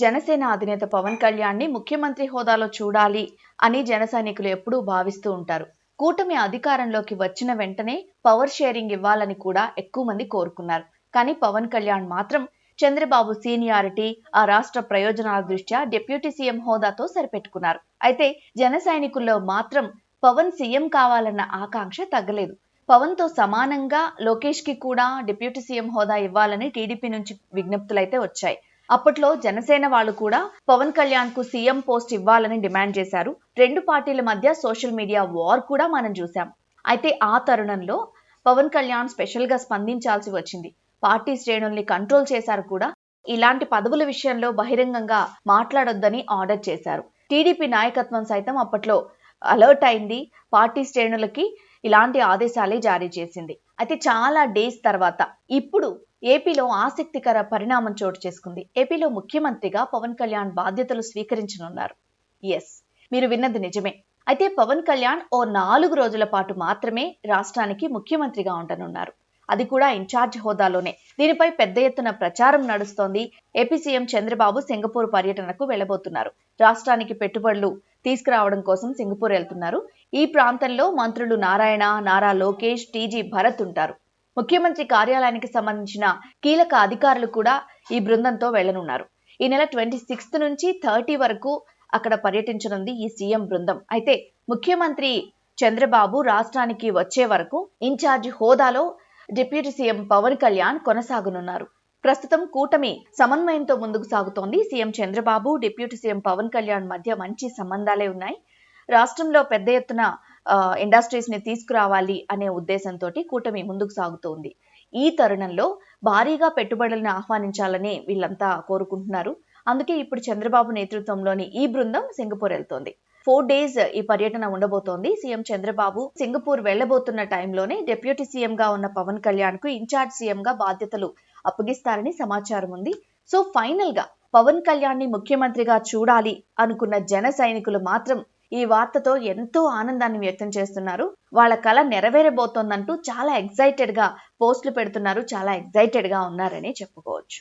జనసేన అధినేత పవన్ కళ్యాణ్ని ముఖ్యమంత్రి హోదాలో చూడాలి అని జన సైనికులు ఎప్పుడూ భావిస్తూ ఉంటారు. కూటమి అధికారంలోకి వచ్చిన వెంటనే పవర్ షేరింగ్ ఇవ్వాలని కూడా ఎక్కువ మంది కోరుకున్నారు. కానీ పవన్ కళ్యాణ్ మాత్రం చంద్రబాబు సీనియారిటీ ఆ రాష్ట్ర ప్రయోజనాల దృష్ట్యా డిప్యూటీ సీఎం హోదాతో సరిపెట్టుకున్నారు. అయితే జన సైనికుల్లో మాత్రం పవన్ సీఎం కావాలన్న ఆకాంక్ష తగ్గలేదు. పవన్తో సమానంగా లోకేష్కి కూడా డిప్యూటీ సీఎం హోదా ఇవ్వాలని టీడీపీ నుంచి విజ్ఞప్తులైతే వచ్చాయి. అప్పట్లో జనసేన వాళ్ళు కూడా పవన్ కళ్యాణ్కు సీఎం పోస్ట్ ఇవ్వాలని డిమాండ్ చేశారు. రెండు పార్టీల మధ్య సోషల్ మీడియా వార్ కూడా మనం చూసాం అయితే ఆ తరుణంలో పవన్ కళ్యాణ్ స్పెషల్గా స్పందించాల్సి వచ్చింది. పార్టీ శ్రేణుల్ని కంట్రోల్ చేశారు కూడా. ఇలాంటి పదవుల విషయంలో బహిరంగంగా మాట్లాడొద్దని ఆర్డర్ చేశారు. టీడీపీ నాయకత్వం సైతం అప్పట్లో అలర్ట్ అయింది. పార్టీ శ్రేణులకి ఇలాంటి ఆదేశాలే జారీ చేసింది. అయితే చాలా డేస్ తర్వాత. ఇప్పుడు ఏపీలో ఆసక్తికర పరిణామం చోటు చేసుకుంది. ఏపీలో ముఖ్యమంత్రిగా పవన్ కళ్యాణ్ బాధ్యతలు స్వీకరించనున్నారు. ఎస్ మీరు విన్నది నిజమే. అయితే పవన్ కళ్యాణ్ ఓ నాలుగు రోజుల పాటు మాత్రమే రాష్ట్రానికి ముఖ్యమంత్రిగా ఉండనున్నారు. అది కూడా ఇన్ఛార్జ్ హోదాలోనే. దీనిపై పెద్ద ఎత్తున ప్రచారం నడుస్తోంది. ఏపీ సీఎం చంద్రబాబు సింగపూర్ పర్యటనకు వెళ్ళబోతున్నారు రాష్ట్రానికి పెట్టుబడులు తీసుకురావడం కోసం సింగపూర్ వెళ్తున్నారు. ఈ ప్రాంతంలో మంత్రులు నారాయణ నారా లోకేష్ టీజీ భరత్ ఉంటారు. ముఖ్యమంత్రి కార్యాలయానికి సంబంధించిన కీలక అధికారులు కూడా ఈ బృందంతో వెళ్ళనున్నారు ఈ నెల ట్వంటీ సిక్స్త్ నుంచి థర్టీ వరకు అక్కడ పర్యటించనుంది ఈ సీఎం బృందం. అయితే ముఖ్యమంత్రి చంద్రబాబు రాష్ట్రానికి వచ్చే వరకు ఇన్ఛార్జ్ హోదాలో డిప్యూటీ సీఎం పవన్ కళ్యాణ్ కొనసాగనున్నారు. ప్రస్తుతం కూటమి సమన్వయంతో ముందుకు సాగుతోంది. CM Chandrababu deputy CM Pawan Kalyan మధ్య మంచి సంబంధాలే ఉన్నాయి. రాష్ట్రంలో పెద్ద ఎత్తున ఇండస్ట్రీస్ని తీసుకురావాలి అనే ఉద్దేశంతో కూటమి ముందుకు సాగుతోంది. ఈ తరుణంలో భారీగా పెట్టుబడులను ఆహ్వానించాలని వీళ్ళంతా కోరుకుంటున్నారు. అందుకే ఇప్పుడు చంద్రబాబు నేతృత్వంలోని ఈ బృందం సింగపూర్ వెళ్తోంది. ఫోర్ డేస్ ఈ పర్యటన ఉండబోతోంది. సీఎం చంద్రబాబు సింగపూర్ వెళ్ళబోతున్న టైంలోనే డిప్యూటీ సీఎం గా ఉన్న పవన్ కళ్యాణ్కు ఇన్ఛార్జ్ సీఎం గా బాధ్యతలు అప్పగిస్తారని సమాచారం ఉంది. సో ఫైనల్గా పవన్ కళ్యాణ్ని ముఖ్యమంత్రిగా చూడాలి అనుకున్న జన సైనికులు మాత్రం ఈ వార్తతో ఎంతో ఆనందాన్ని వ్యక్తం చేస్తున్నారు. వాళ్ళ కళ నెరవేరబోతోందంటూ చాలా ఎక్సైటెడ్గా పోస్టులు పెడుతున్నారు. చాలా ఎక్సైటెడ్గా ఉన్నారని చెప్పుకోవచ్చు.